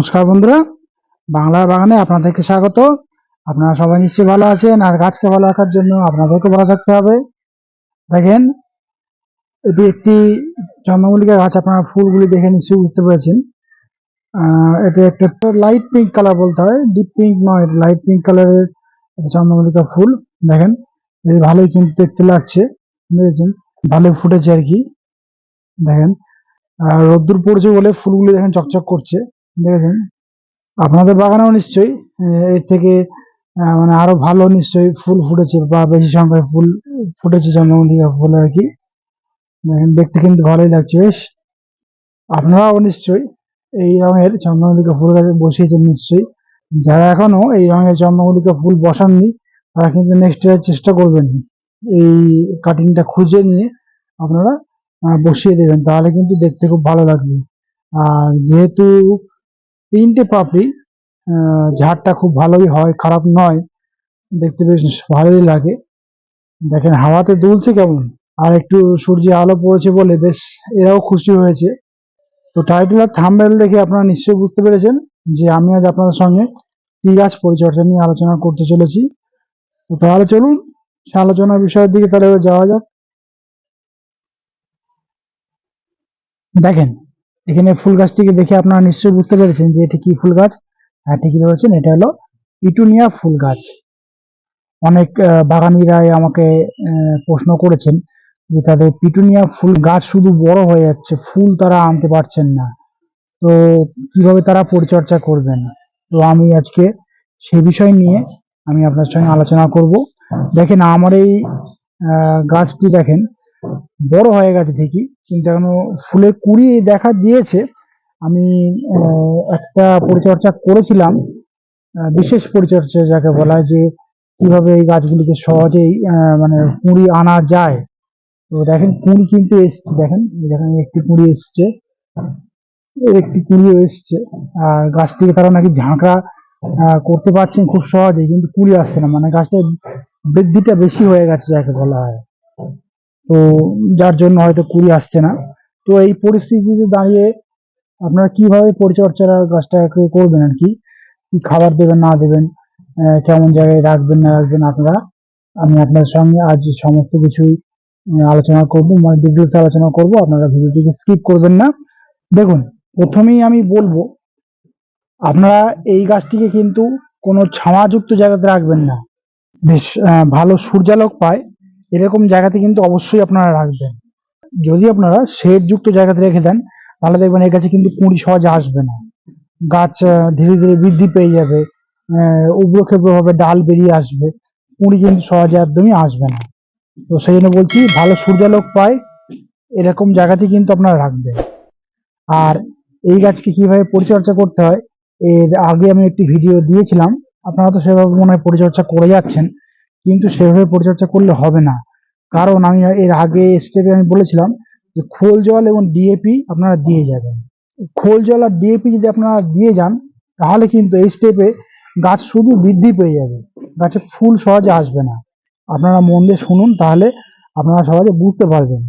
নমস্কার বন্ধুরা। বাংলার বাগানে আপনাদেরকে স্বাগত। আপনারা সবাই নিশ্চয়ই ভালো আছেন আর গাছকে ভালো রাখার জন্য আপনাদেরকে ভালো থাকতে হবে। দেখেন, এটি একটি চন্দ্রমল্লিকা গাছ, আপনারা ফুলগুলি দেখে নিশ্চয়ই বুঝতে পেরেছেন। এটা একটা লাইট পিঙ্ক কালার বলতে হয়। ডিপ পিঙ্ক নয় লাইট পিঙ্ক কালারের চন্দ্রমল্লিকা ফুল। দেখেন ভালোই কিন্তু দেখতে লাগছে। বুঝেছেন? ভালোই ফুটেছে আর কি। দেখেন আর রোদ্দুর পড়ছে বলে ফুলগুলি দেখেন চকচক করছে। দেখেছেন? আপনাদের বাগানেও নিশ্চয়ই এর থেকে মানে আরও ভালো নিশ্চয়ই ফুল ফুটেছে বা বেশি সংখ্যায় ফুল ফুটেছে চন্দ্রমল্লিকা ফুল আর কি। দেখতে কিন্তু ভালোই লাগছে, বেশ। আপনারাও নিশ্চয়ই এই রঙের চন্দ্রমল্লিকা ফুল গাছ বসিয়েছেন নিশ্চয়ই। যারা এখনও এই রঙের চন্দ্রমল্লিকা ফুল বসাননি, তারা কিন্তু নেক্সট ইয়ার চেষ্টা করবেন এই কাটিংটা খুঁজে নিয়ে আপনারা বসিয়ে দেবেন। তাহলে কিন্তু দেখতে খুব ভালো লাগবে। আর যেহেতু তিনটে পাপড়ি ঝাড়টা খুব ভালোই হয়, খারাপ নয়। দেখতে বেশ ভালোই লাগে। দেখেন, হাওয়াতে দুলছে কেমন? আর একটু সূর্যের আলো পড়েছে বলে বেশ এরাও খুশি হয়েছে। তো টাইটেল আর থাম্বেল দেখে আপনারা নিশ্চয়ই বুঝতে পেরেছেন যে আমি আজ আপনাদের সঙ্গে কি গাছ পরিচর্যা নিয়ে আলোচনা করতে চলেছি। তো তাহলে চলুন, সে আলোচনার বিষয়ের দিকে তাহলে যাওয়া যাক। দেখেন এখানে ফুল গাছটিকে দেখে আপনারা নিশ্চয়ই বুঝতে পেরেছেন যে এটি কি ফুল গাছ। হ্যাঁ ঠিকই ধরেছেন? এটা হলো পিটুনিয়া ফুল গাছ। অনেক বাগানিরাই আমাকে প্রশ্ন করেছেন যে তাদের পিটুনিয়া ফুল গাছ শুধু বড় হয়ে যাচ্ছে, ফুল তারা আনতে পারছেন না। তো কীভাবে তারা পরিচর্যা করবেন? তো আমি আজকে সে বিষয় নিয়ে আমি আপনার সঙ্গে আলোচনা করব। দেখেন, আমার এই গাছটি দেখেন, বড় হয়ে গেছে ঠিকই কিন্তু এখনও ফুলের কুড়ি দেখা দিয়েছে। আমি একটা পরিচর্যা করেছিলাম বিশেষ পরিচর্যা যাকে বলা হয় যে কীভাবে এই গাছগুলিকে সহজেই মানে কুড়ি আনা যায়। তো দেখেন, কুড়ি কিন্তু এসছে, দেখেন দেখেন, একটি কুড়ি এসছে। একটি কুড়িও এসছে। আর গাছটিকে তারা নাকি ঝাঁকড়া করতে পারছেন খুব সহজেই, কিন্তু কুড়ি আসছে না। মানে গাছটা বৃদ্ধিটা বেশি হয়ে গেছে, যাকে বলা হয়। তো যার জন্য হয়তো কুড়ি আসছে না। তো এই পরিস্থিতিতে দাঁড়িয়ে আপনারা কীভাবে পরিচর্যা গাছটাকে করবেন আর কি? খাবার দেবেন না দেবেন কেমন জায়গায় রাখবেন না রাখবেন আপনারা? আমি আপনার সঙ্গে আজ সমস্ত আহ, আলোচনা করব মানে ডিটেলস আলোচনা করব আপনারা ভিডিওটিকে স্কিপ করবেন না। দেখুন প্রথমেই আমি বলব আপনারা এই গাছটিকে কিন্তু কোনো ছাওয়াযুক্ত জায়গাতে রাখবেন না। বেশ ভালো সূর্যালোক পায় এরকম জায়গাতে কিন্তু অবশ্যই আপনারা রাখবেন। যদি আপনারা শেড যুক্ত জায়গাতে রেখে দেন, তাহলে দেখবেন এই গাছে কিন্তু কুঁড়ি সহজে আসবে না। গাছ ধীরে ধীরে বৃদ্ধি পেয়ে যাবে উগ্র ভাবে ডাল বেরিয়ে আসবে, কুঁড়ি কিন্তু সহজে একদমই আসবে না। তো সেই জন্য বলছি, ভালো সূর্যালোক পায়, এরকম জায়গাতে কিন্তু আপনারা রাখবেন। আর এই গাছকে কীভাবে পরিচর্যা করতে হয়, এর আগে আমি একটি ভিডিও দিয়েছিলাম, আপনারা তো সেভাবে মনে হয় পরিচর্যা করে যাচ্ছেন। কিন্তু সেভাবে পরিচর্যা করলে হবে না। কারণ আমি এর আগে স্টেপে আমি বলেছিলাম যে খোল জল এবং ডিএপি আপনারা দিয়ে যাবেন। খোল জল আর ডিএপি যদি আপনারা দিয়ে যান, তাহলে কিন্তু এই স্টেপে গাছ শুধু বৃদ্ধি পেয়ে যাবে। গাছে ফুল সহজে আসবে না। আপনারা মন দিয়ে শুনুন, তাহলে আপনারা সহজে বুঝতে পারবেন।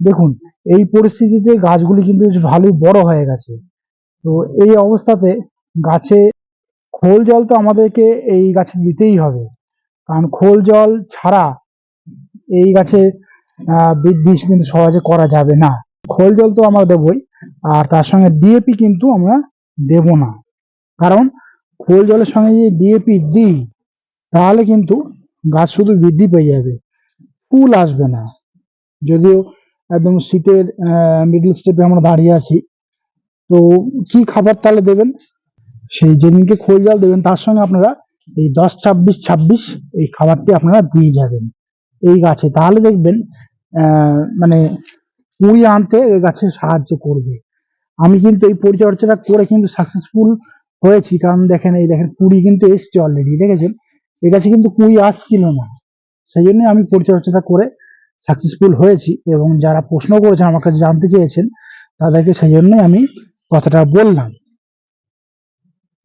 দেখুন, এই পরিস্থিতিতে গাছগুলি কিন্তু বেশ ভালোই বড় হয়ে গেছে। তো এই অবস্থাতে গাছে খোল জল তো আমাদেরকে এই গাছে দিতেই হবে। কারণ খোল জল ছাড়া এই গাছে বৃদ্ধি কিন্তু সহজে করা যাবে না। খোল জল তো আমরা দেবই, আর তার সঙ্গে ডিএপি কিন্তু আমরা দেব না। কারণ খোল জলের সঙ্গে যদি ডিএপি দিই, তাহলে কিন্তু গাছ শুধু বৃদ্ধি পেয়ে যাবে, ফুল আসবে না। যদিও একদম শীতের মিডল স্টেপে আমরা দাঁড়িয়ে আছি, তো কি খাবার তাহলে দেবেন? সেই যেদিনকে খোল জল দেবেন, তার সঙ্গে আপনারা এই দশ, ছাব্বিশ ছাব্বিশ এই খাবারটি আপনারা দিয়ে যাবেন। এই গাছে তাহলে দেখবেন মানে কুড়ি আনতে এই গাছে সাহায্য করবে। আমি কিন্তু এই পরিচর্যাটা করে কিন্তু সাকসেসফুল হয়েছি। কারণ দেখেন, এই দেখেন কুড়ি কিন্তু এসছে অলরেডি দেখেছেন? এই গাছে কিন্তু কুড়ি আসছিল না। সেই জন্য আমি পরিচর্যাটা করে সাকসেসফুল হয়েছি এবং যারা প্রশ্ন করেছেন, আমার কাছে জানতে চেয়েছেন, তাদেরকে সেই জন্যই আমি কথাটা বললাম।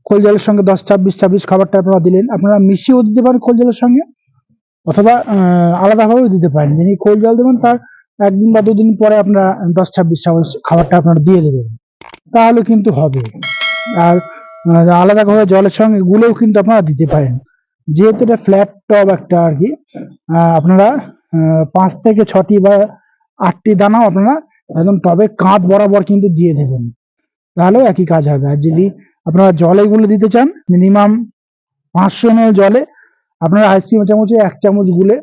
খোল জলের সঙ্গে দশ ছাব্বিশ ছাব্বিশ খাবারটা আপনারা দিলেন। আপনারা মিশিয়েও দিতে পারেন খোল জলের সঙ্গে অথবা আলাদাভাবেও দিতে পারেন। যিনি খোল জল দেবেন তার একদিন বা দুদিন পরে আপনারা দশ ছাব্বিশ ছাব্বিশ খাবারটা আপনারা দিয়ে দেবেন। তাহলে কিন্তু হবে। আর আহ, আলাদা করে জলের সঙ্গে গুলেও কিন্তু আপনারা দিতে পারেন। যেহেতু এটা ফ্ল্যাট টব একটা আর কি আপনারা পাঁচ থেকে ছটি বা আটটি দানাও আপনারা একদম টবে কাঁধ বরাবর কিন্তু দিয়ে দেবেন। তাহলেও একই কাজ হবে। আর যদি আপনারা জলে গুলে দিতে চান মিনিমাম পাঁচশো এম জলে, আপনারা আইসক্রিম চামচে এক চামচ গুলে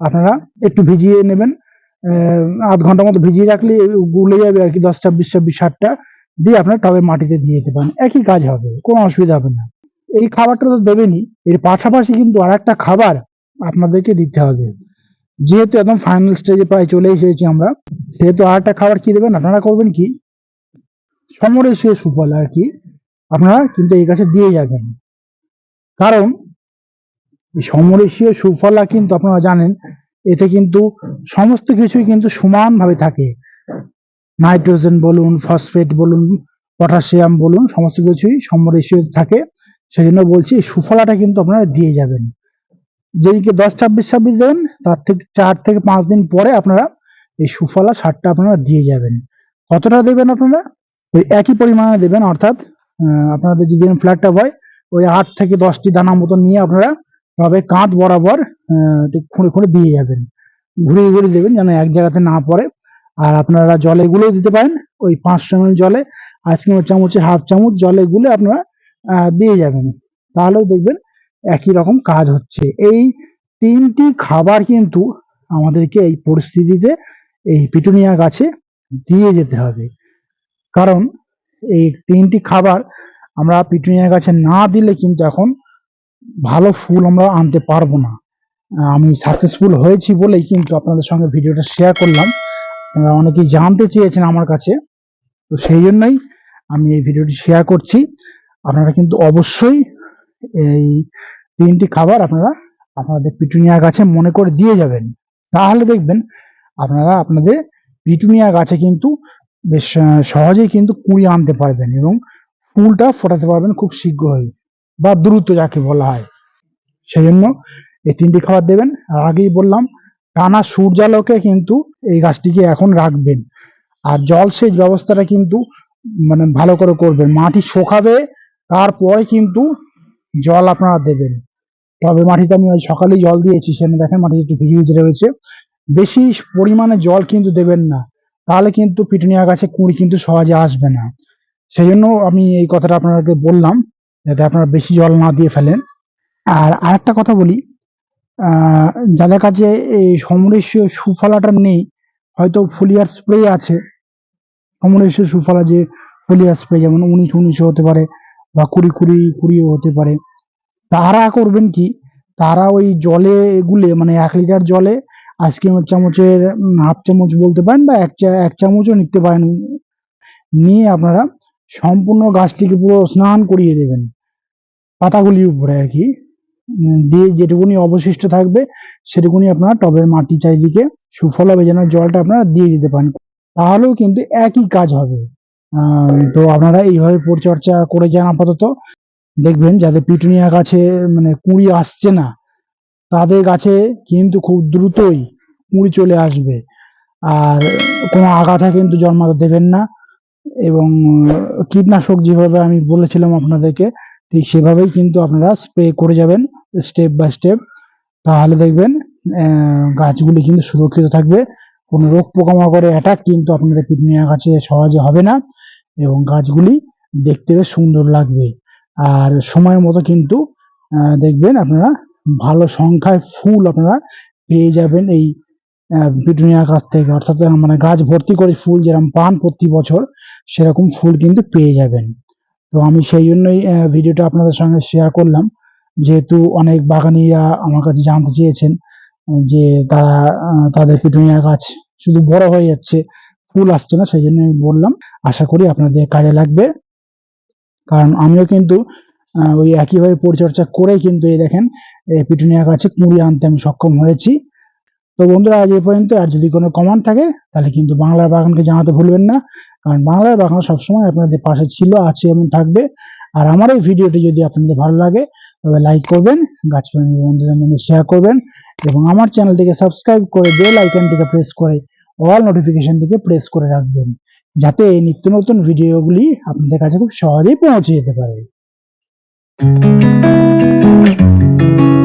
আপনারা একটু ভিজিয়ে নেবেন। আধ ঘণ্টা মতো ভিজিয়ে রাখলে গুলে যাবে আর কি, দশ ছাব্বিশ ছাব্বিশ, ষাটটা, দিয়ে আপনার টবে মাটিতে দিয়ে দিতে পারেন। একই কাজ হবে, কোনো অসুবিধা হবে না। এই খাবারটা তো দেবেনই, এর পাশাপাশি কিন্তু আর একটা খাবার আপনাদেরকে দিতে হবে। যেহেতু একদম ফাইনাল স্টেজে প্রায় চলে এসেছি আমরা, সেহেতু আর একটা খাবার কি দেবেন, আপনারা করবেন কি? সমরেশীয় সুফল আর কি। আপনারা কিন্তু এই গাছে দিয়ে যাবেন। কারণ সমরেশীয় সুফলা কিন্তু আপনারা জানেন, এতে কিন্তু সমস্ত কিছুই কিন্তু সমানভাবে থাকে। নাইট্রোজেন বলুন, ফসফেট বলুন, পটাশিয়াম বলুন, সমস্ত কিছুই সমরেশীয় থাকে। সেই জন্য বলছি সুফলাটা কিন্তু আপনারা দিয়ে যাবেন। যেদিকে দশ, ছাব্বিশ ছাব্বিশ দেবেন তার থেকে চার থেকে পাঁচ দিন পরে আপনারা এই সুফলা সারটা আপনারা দিয়ে যাবেন। কতটা দেবেন আপনারা? ওই একই পরিমাণে দেবেন, অর্থাৎ আপনাদের যদি ফ্ল্যাটটা হয়, ওই আট থেকে দশটি দানা মতো নিয়ে আপনারা তবে কাঁধ বরাবর খুঁড়ে খুঁড়ে দিয়ে যাবেন। ঘুরিয়ে ঘুরিয়ে দেবেন যেন এক জায়গাতে না পড়ে। আর আপনারা জলে গুলেও দিতে পারেন, ওই পাঁচশো এমএল জলে। আইসক্রিমের চামচে হাফ চামচ জলে গুলে আপনারা দিয়ে যাবেন। তাহলেও দেখবেন একই রকম কাজ হচ্ছে। এই তিনটি খাবার কিন্তু আমাদেরকে এই পরিস্থিতিতে এই পিটুনিয়া গাছে দিয়ে যেতে হবে। কারণ এই তিনটি খাবার আমরা পিটুনিয়া গাছে না দিলে কিন্তু এখন ভালো ফুল আমরা আনতে পারব না। আমি সাকসেসফুল হয়েছি বলেই কিন্তু আপনাদের সঙ্গে ভিডিওটা শেয়ার করলাম। অনেকেই জানতে চেয়েছেন আমার কাছে। তো সেই জন্যই আমি এই ভিডিওটি শেয়ার করছি। আপনারা কিন্তু অবশ্যই এই তিনটি খাবার আপনারা আপনাদের পিটুনিয়া গাছে মনে করে দিয়ে যাবেন। তাহলে দেখবেন আপনারা আপনাদের পিটুনিয়া গাছে কিন্তু বেশ সহজেই কিন্তু কুড়ি আনতে পারবেন এবং ফুলটা ফোটাতে পারবেন খুব শীঘ্রই বা দ্রুত যাকে বলা হয়। সেই জন্য এই তিনটি খাবার দেবেন। আর আগেই বললাম, টানা সূর্যালোকে কিন্তু এই গাছটিকে এখন রাখবেন। আর জলসেচ ব্যবস্থাটা কিন্তু মানে ভালো করে করবেন। মাটি শুকাবে, তারপরে কিন্তু জল আপনারা দেবেন। তবে মাটিতে আমি আজ সকালেই জল দিয়েছি সেখানে দেখেন মাটি একটু ভিজে ভিজে রয়েছে। বেশি পরিমাণে জল কিন্তু দেবেন না। তাহলে কিন্তু পিটুনিয়া গাছে কুঁড়ি কিন্তু সহজে আসবে না। সেই জন্য আমি এই কথাটা আপনাদেরকে বললাম, যাতে আপনারা বেশি জল না দিয়ে ফেলেন। আর আরেকটা কথা বলি যাদের কাছে এই সমরেশীয় সুফলাটা নেই, হয়তো ফুলিয়ার স্প্রে আছে। সমরেশীয় সুফলা যে ফুলিয়ার স্প্রে, যেমন উনিশ উনিশও হতে পারে বা কুড়ি কুড়ি কুড়িও হতে পারে। তারা করবেন কি, তারা ওই জলে গুলে মানে এক লিটার জলে আইসক্রিমের চামচের হাফ চামচ বলতে পারেন বা এক চা, এক চামচও নিতে পারেন। নিয়ে আপনারা সম্পূর্ণ গাছটিকে পুরো স্নান করিয়ে দেবেন। পাতাগুলির উপরে আর কি। দিয়ে যেটুকুনি অবশিষ্ট থাকবে, সেটুকুনি আপনারা টবের মাটি চারিদিকে সুফল হবে যেন জলটা আপনারা দিয়ে দিতে পারেন। তাহলেও কিন্তু একই কাজ হবে। তো আপনারা এইভাবে পরিচর্যা করে যান আপাতত। দেখবেন যাদের পিটুনিয়া গাছে মানে কুঁড়ি আসছে না তাদের গাছে কিন্তু খুব দ্রুতই কুঁড়ি চলে আসবে। আর কোনো আগাছা কিন্তু জন্মাতে দেবেন না এবং কীটনাশক যেভাবে আমি বলেছিলাম আপনাদেরকে, ঠিক সেভাবেই কিন্তু আপনারা স্প্রে করে যাবেন স্টেপ বাই স্টেপ। তাহলে দেখবেন গাছগুলি কিন্তু সুরক্ষিত থাকবে। কোনো রোগ পোকামাকড়ে অ্যাটাক কিন্তু আপনাদের পিটুনিয়া গাছে সহজে হবে না এবং গাছগুলি দেখতে বেশ সুন্দর লাগবে। আর সময় মতো কিন্তু দেখবেন আপনারা ভালো সংখ্যায় ফুল আপনারা পেয়ে যাবেন এই আহ, পিটুনিয়া গাছ থেকে। অর্থাৎ মানে গাছ ভর্তি করে ফুল যেরকম পান প্রতি বছর সেরকম ফুল কিন্তু পেয়ে যাবেন। তো আমি সেই জন্যই ভিডিওটা আপনাদের সঙ্গে শেয়ার করলাম। যেহেতু অনেক বাগানিরা আমার কাছে জানতে চেয়েছেন যে তারা তাদের পিটুনিয়া গাছ শুধু বড় হয়ে যাচ্ছে ফুল আসছে না সেই জন্য আমি বললাম। আশা করি আপনাদের কাজে লাগবে। কারণ আমিও কিন্তু ওই একইভাবে পরিচর্যা করেই কিন্তু এই দেখেন, এই পিটুনিয়া গাছে কুঁড়ি আনতে আমি সক্ষম হয়েছি। তো বন্ধুরা, আজ এই পর্যন্ত, আর যদি কোনো কমেন্ট থাকে, তাহলে কিন্তু বাংলার বাগানকে জানাতে ভুলবেন না। কারণ বাংলার বাগান সবসময় আপনাদের পাশে ছিল, আছে এবং থাকবে। আর আমার এই ভিডিওটি যদি আপনাদের ভালো লাগে, তবে লাইক করবেন গাছপ্রেমী বন্ধুদের মধ্যে শেয়ার করবেন এবং আমার চ্যানেলটিকে সাবস্ক্রাইব করে বেল আইকনটিকে প্রেস করে অল নোটিফিকেশনটিকে প্রেস করে রাখবেন। যাতে এই নিত্য নতুন ভিডিওগুলি আপনাদের কাছে খুব সহজেই পৌঁছে যেতে পারে। Thank you.